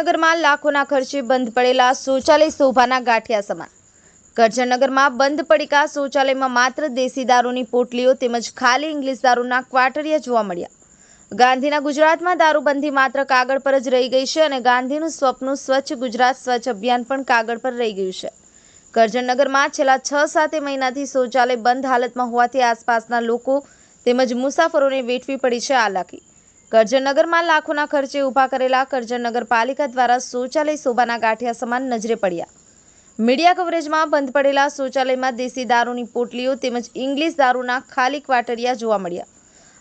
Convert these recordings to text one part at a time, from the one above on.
કરજણનગરમાં લાખોના ખર્ચે બંધ પડેલા શૌચાલય શોભાના ગાંઠિયા સમાન. કરજણનગરમાં બંધ પડીકા શૌચાલયમાં માત્ર દેશી દારૂની પોટલીઓ તેમજ ખાલી ઇંગ્લિશ દારૂના ક્વાટરિયા જોવા મળ્યા. ગાંધીના ગુજરાતમાં દારૂબંધી માત્ર કાગળ પર જ રહી ગઈ છે અને ગાંધીનું સ્વપ્ન સ્વચ્છ ગુજરાત સ્વચ્છ અભિયાન પણ કાગળ પર રહી ગયું છે. કરજણનગરમાં છેલ્લા છ સાતે મહિનાથી શૌચાલય બંધ હાલતમાં હોવાથી આસપાસના લોકો તેમજ મુસાફરોને વેઠવી પડી છે હાલાકી કરજણનગરમાં લાખોના ખર્ચે ઊભા કરેલા કરજણ નગરપાલિકા દ્વારા શૌચાલય શોભાના ગાંઠિયા સમાન નજરે પડ્યા. મીડિયા કવરેજમાં બંધ પડેલા શૌચાલયમાં દેશી દારૂની પોટલીઓ તેમજ ઇંગ્લિશ દારૂના ખાલી ક્વાટરિયા જોવા મળ્યા.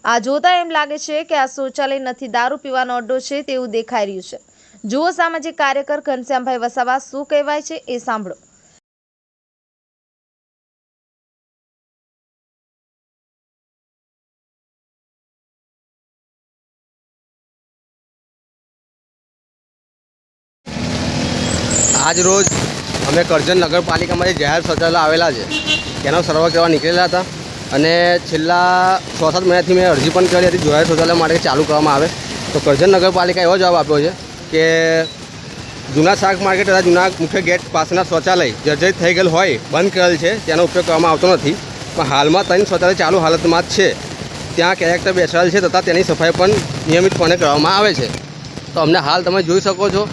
આ જોતા એમ લાગે છે કે આ શૌચાલય નથી દારૂ પીવાનો અડ્ડો છે તેવું દેખાઈ રહ્યું છે. જુઓ સામાજિક કાર્યકર ઘનશ્યામભાઈ વસાવા શું કહેવાય છે એ સાંભળો. આજ રોજ અમે કરજણ નગરપાલિકામાં જે જાહેર શૌચાલય આવેલા છે. તેનો સર્વે કરવા નીકળેલા હતા અને છેલ્લા છ સાત મહિનાથી મેં અરજી પણ કરી હતી. જાહેર શૌચાલય માટે ચાલુ કરવામાં આવે. તો કરજણ નગરપાલિકા એવો જવાબ આપ્યો છે કે જૂના શાક માર્કેટ તથા જૂના મુખ્ય ગેટ પાસેના શૌચાલય જર્જરિત થઈ ગયેલ હોય, બંધ કરેલ છે, તેનો ઉપયોગ કરવામાં આવતો નથી. પણ હાલમાં ત્રણ શૌચાલય ચાલુ હાલતમાં જ છે. ત્યાં કેરેક્ટર બેસાડેલ છે તથા તેની સફાઈ પણ નિયમિતપણે કરવામાં આવે છે. તો અમને હાલ તમે જોઈ શકો છો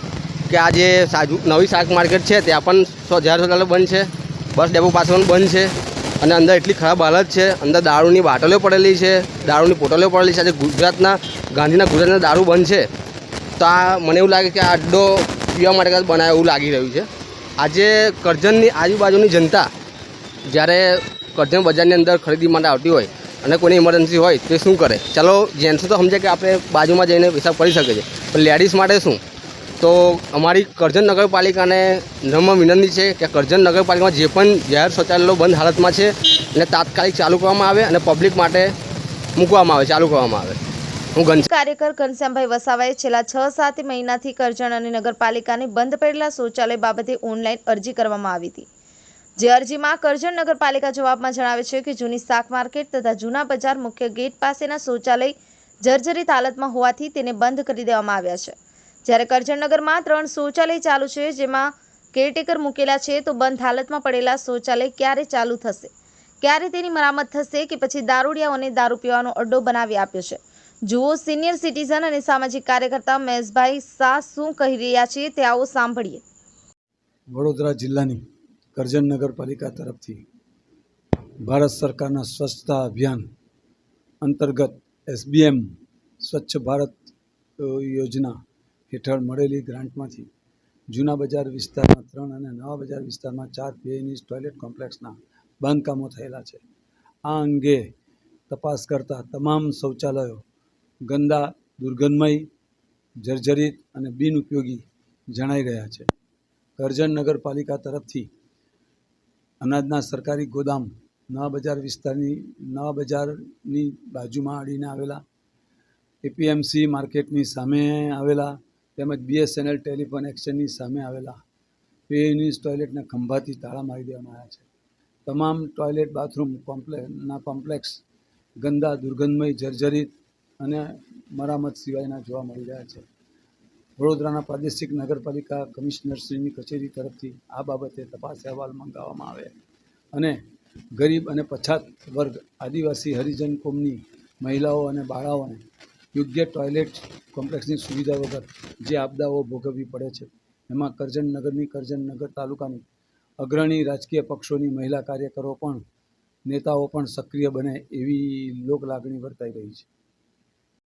કે આ જે સાજુ, નવી શાક માર્કેટ છે, ત્યાં પણ સો, હજાર શૌચાલય બંધ છે. બસ ડેપો પાસે પણ બંધ છે. અને અંદર એટલી ખરાબ હાલત છે, અંદર દારૂની બાટલીઓ પડેલી છે, દારૂની પોટલીઓ પડેલી છે. આજે ગુજરાતના, ગાંધીના ગુજરાતના દારૂ બંધ છે. તો આ મને એવું લાગે કે આ અડ્ડો પીવા માટે બનાવે એવું લાગી રહ્યું છે. આજે કરજણની આજુબાજુની જનતા, જ્યારે કરજણ બજારની અંદર ખરીદી માટે આવતી હોય અને કોઈની ઇમરજન્સી હોય તો શું કરે? ચાલો, જેન્ટ્સ તો સમજે કે આપણે બાજુમાં જઈને પેશાબ કરી શકે છે. પણ લેડીઝ માટે શું? તો અમારી કરજણ નગરપાલિકાને નમ્ર વિનંતી છે કે કરજણ નગરપાલિકામાં જે પણ જાહેર શૌચાલયો બંધ હાલતમાં છે એને તાત્કાલિક ચાલુ કરવામાં આવે અને પબ્લિક માટે મૂકવામાં આવે, ચાલુ કરવામાં આવે. કાર્યકર ઘનશ્યામભાઈ વસાવાએ છેલ્લા છ, સાત મહિનાથી કરજણ અને નગરપાલિકાને બંધ પડેલા શૌચાલય બાબતે ઓનલાઈન અરજી કરવામાં આવી હતી. જે અરજીમાં કરજણ નગરપાલિકા જવાબમાં જણાવે છે કે જૂની શાક માર્કેટ તથા જૂના બજાર મુખ્ય ગેટ પાસેના શૌચાલય જર્જરિત હાલતમાં હોવાથી તેને બંધ કરી દેવામાં આવ્યા છે. જ્યારે કરજણનગરમાં ત્રણ શૌચાલય ચાલુ છે, જેમાં કેરટેકર મૂકેલા છે, તો બંધ હાલતમાં પડેલા શૌચાલય ક્યારે ચાલુ થશે? ક્યારે તેની મરામત થશે કે પછી દારૂડિયાઓને દારૂ પીવાનો અડ્ડો બનાવી આપ્યો છે? જુઓ સિનિયર સિટીઝન અને સામાજિક કાર્યકર્તા મહેશભાઈ શાહ શું કહી રહ્યા છે તે આવો સાંભળીએ. વડોદરા જિલ્લાની કરજણ નગરપાલિકા તરફથી ભારત સરકારના સ્વચ્છતા અભિયાન અંતર્ગત એસબીએમ સ્વચ્છ ભારત યોજના હેઠળ મળેલી ગ્રાન્ટમાંથી જૂના બજાર વિસ્તારમાં ત્રણ અને નવા બજાર વિસ્તારમાં ચાર બેની ટોયલેટ કોમ્પ્લેક્સના બાંધકામો થયેલા છે. આ અંગે તપાસ કરતા તમામ શૌચાલયો ગંદા, દુર્ગંધમય, જર્જરિત અને બિનઉપયોગી જણાઈ રહ્યા છે. કરજણ નગરપાલિકા તરફથી અનાજના સરકારી ગોદામ નવા બજાર વિસ્તારની, નવા બજારની બાજુમાં આડીને આવેલા, એપીએમસી માર્કેટની સામે આવેલા તેમજ બીએસએનએલ ટેલિફોન એક્સચેન્જની સામે આવેલા પેયુનિસ ટોયલેટના ખંભાથી તાળા મારી દેવામાં આવ્યા છે. તમામ ટોયલેટ, બાથરૂમ, કોમ્પ્લેના કોમ્પ્લેક્સ ગંદા, દુર્ગંધમય, જર્જરિત અને મરામત સિવાયના જોવા મળી રહ્યા છે. વડોદરાના પ્રાદેશિક નગરપાલિકા કમિશનરશ્રીની કચેરી તરફથી આ બાબતે તપાસ અહેવાલ મંગાવવામાં આવે અને ગરીબ અને પછાત વર્ગ આદિવાસી હરિજન કોમની મહિલાઓ અને બાળાઓને યોગ્ય ટોયલેટ કોમ્પ્લેક્સની સુવિધા વગર જે આપદાઓ ભોગવવી પડે છે. એમાં કરજણનગરની કરજણનગર તાલુકાની અગ્રણી રાજકીય પક્ષોની મહિલા કાર્યકરો પણ નેતાઓ પણ સક્રિય બને એવી લોકલાગણી વર્તાઈ રહી છે.